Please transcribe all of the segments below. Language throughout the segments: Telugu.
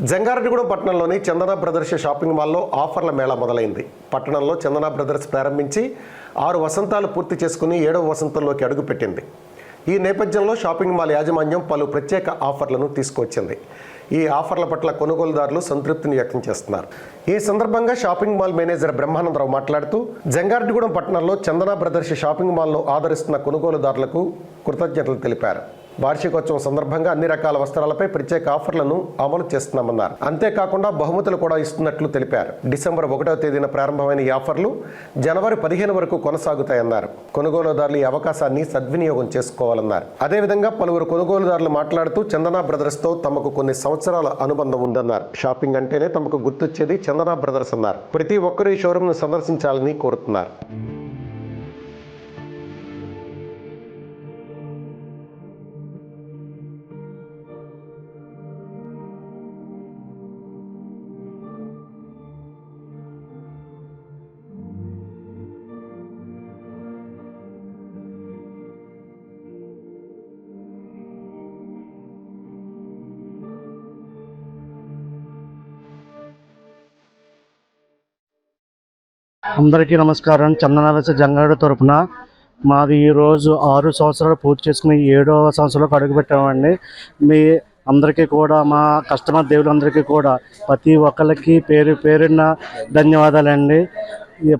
జంగారెడ్డిగూడెం పట్టణంలోని చందన బ్రదర్స్ షాపింగ్ మాల్లో ఆఫర్ల మేళా మొదలైంది. పట్టణంలో చందన బ్రదర్స్ ప్రారంభించి ఆరు వసంతాలు పూర్తి చేసుకుని ఏడవ వసంతంలోకి అడుగుపెట్టింది ఈ నేపథ్యంలో షాపింగ్ మాల్ యాజమాన్యం పలు ప్రత్యేక ఆఫర్లను తీసుకొచ్చింది ఈ ఆఫర్ల పట్ల కొనుగోలుదారులు సంతృప్తిని వ్యక్తం చేస్తున్నారు. ఈ సందర్భంగా షాపింగ్ మాల్ మేనేజర్ బ్రహ్మానందరావు మాట్లాడుతూ జంగారెడ్డిగూడెం పట్టణంలో చందన బ్రదర్స్ షాపింగ్ మాల్ను ఆదరిస్తున్న కొనుగోలుదారులకు కృతజ్ఞతలు తెలిపారు. వార్షికోత్సవం సందర్భంగా అన్ని రకాల వస్త్రాలపై ప్రత్యేక ఆఫర్లను అమలు చేస్తున్నామన్నారు. అంతేకాకుండా బహుమతులు కూడా ఇస్తున్నట్లు తెలిపారు. డిసెంబర్ ఒకటో తేదీన ప్రారంభమైన ఈ ఆఫర్లు జనవరి పదిహేను వరకు కొనసాగుతాయన్నారు. కొనుగోలుదారులు ఈ అవకాశాన్ని సద్వినియోగం చేసుకోవాలన్నారు. అదేవిధంగా పలువురు కొనుగోలుదారులు మాట్లాడుతూ చందనా బ్రదర్స్తో తమకు కొన్ని సంవత్సరాల అనుబంధం ఉందన్నారు. షాపింగ్ అంటేనే తమకు గుర్తొచ్చేది చందనా బ్రదర్స్ అన్నారు. ప్రతి ఒక్కరూ ఈ షోరూమ్ను సందర్శించాలని కోరుతున్నారు. అందరికీ నమస్కారం. చందనవేశ జంగారెడ్డి తరపున మాది ఈరోజు ఆరు సంవత్సరాలు పూర్తి చేసుకుని ఏడవ సంవత్సరంలోకి అడుగుపెట్టామండి మీ అందరికీ కూడా మా కస్టమర్ దేవులందరికీ కూడా ప్రతి ఒక్కరికి పేరు పేరున్న ధన్యవాదాలండి.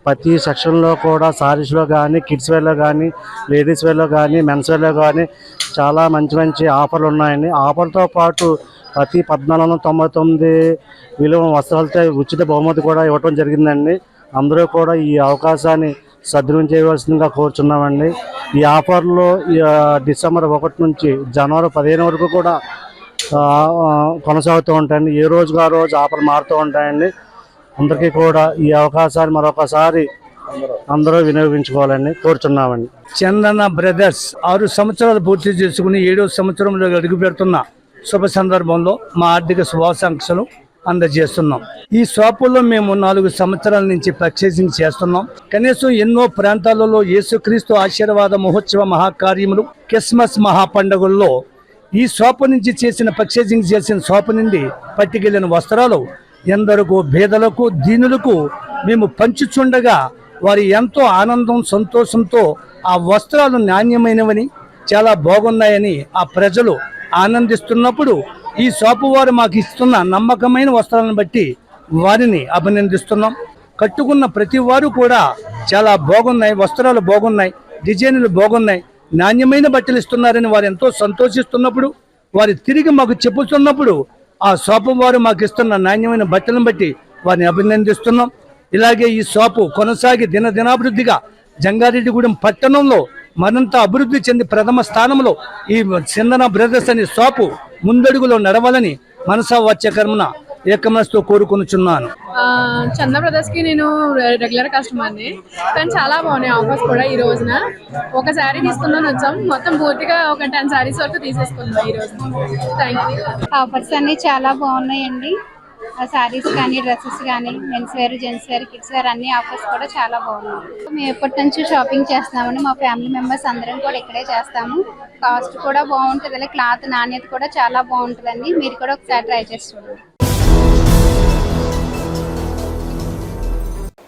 ప్రతి సెక్షన్లో కూడా సారీస్లో కానీ కిడ్స్ వేర్లో కానీ లేడీస్ వేర్లో కానీ మెన్స్ వేర్లో కానీ చాలా మంచి మంచి ఆఫర్లు ఉన్నాయండి. ఆఫర్తో పాటు ప్రతి పద్నాలుగు వందల తొంభై తొమ్మిది విలువ వస్త్రాలతో ఉచిత బహుమతి కూడా ఇవ్వటం జరిగిందండి. అందరూ కూడా ఈ అవకాశాన్ని సద్వినియోగం చేయవలసిందిగా కోరుచున్నామండి. ఈ ఆఫర్లో డిసెంబర్ ఒకటి నుంచి జనవరి పదిహేను వరకు కూడా కొనసాగుతూ ఉంటాయండి. ఏ రోజుగా ఆ రోజు ఆఫర్ మారుతూ ఉంటాయండి. అందరికీ కూడా ఈ అవకాశాన్ని మరొకసారి అందరూ వినియోగించుకోవాలని కోరుచున్నామండి. చందన బ్రదర్స్ ఆరు సంవత్సరాలు పూర్తి చేసుకుని ఏడో సంవత్సరంలో అడుగు పెడుతున్న శుభ సందర్భంలో మా ఆర్థిక శుభాకాంక్షలు. అందజేస్తున్నాం. ఈ షాపుల్లో మేము నాలుగు సంవత్సరాల నుంచి పర్చేసింగ్ చేస్తున్నాం. కనీసం ఎన్నో ప్రాంతాలలో యేసుక్రీస్తు ఆశీర్వాద మహోత్సవ మహాకార్యములు క్రిస్మస్ మహాపండుగల్లో ఈ షాపు నుంచి చేసిన పర్చేసింగ్ చేసిన షాపు నుండి పట్టుకెళ్ళిన వస్త్రాలు ఎందరికో భేదలకు దీనులకు మేము పంచుచుండగా వారి ఎంతో ఆనందం సంతోషంతో ఆ వస్త్రాలు నాణ్యమైనవని చాలా బాగున్నాయని ఆ ప్రజలు ఆనందిస్తున్నప్పుడు ఈ షాపు వారు మాకు ఇస్తున్న నమ్మకమైన వస్త్రాలను బట్టి వారిని అభినందిస్తున్నాం. కట్టుకున్న ప్రతి వారు కూడా చాలా బాగున్నాయి వస్త్రాలు బాగున్నాయి డిజైన్లు బాగున్నాయి నాణ్యమైన బట్టలు ఇస్తున్నారని వారు ఎంతో సంతోషిస్తున్నప్పుడు వారు తిరిగి మాకు చెప్పుతున్నప్పుడు ఆ షాపు వారు మాకు ఇస్తున్న నాణ్యమైన బట్టలను బట్టి వారిని అభినందిస్తున్నాం. ఇలాగే ఈ షాపు కొనసాగి దినదినాభివృద్ధిగా జంగారెడ్డిగూడెం పట్టణంలో మరింత అభివృద్ధి చెంది ప్రథమ స్థానంలో ఈ చందన బ్రదర్స్ అనే షాపు ముందడుగులో నడవాలని మనసా వాచ్యకర్మన ఏకమనస్తో కోరుకొనుచున్నాను. బ్రదర్స్కి నేను రెగ్యులర్ కస్టమర్ని. కానీ చాలా బాగున్నాయి ఆఫర్స్ కూడా ఈ రోజున. ఒక శారీ తీసుకుందాం వచ్చాం. మొత్తం పూర్తిగా ఒక టెన్ శారీస్ వరకు తీసేసుకున్నాం ఈ రోజున. థ్యాంక్ యూ ఆఫర్స్ అన్ని చాలా బాగున్నాయండి. శారీస్ కానీ డ్రెస్సెస్ కానీ men's wear gents wear kids wear అన్ని ఆఫర్స్ కూడా చాలా బాగున్నాయి. మేము ఎప్పటి నుంచి షాపింగ్ చేస్తున్నామండి. మా ఫ్యామిలీ మెంబర్స్ అందరం కూడా ఇక్కడే చేస్తాము. కాస్ట్ కూడా బాగుంటుంది. అలాగే క్లాత్ నాణ్యత కూడా చాలా బాగుంటుందండి. మీరు కూడా ఒకసారి ట్రై చేసి చూడండి.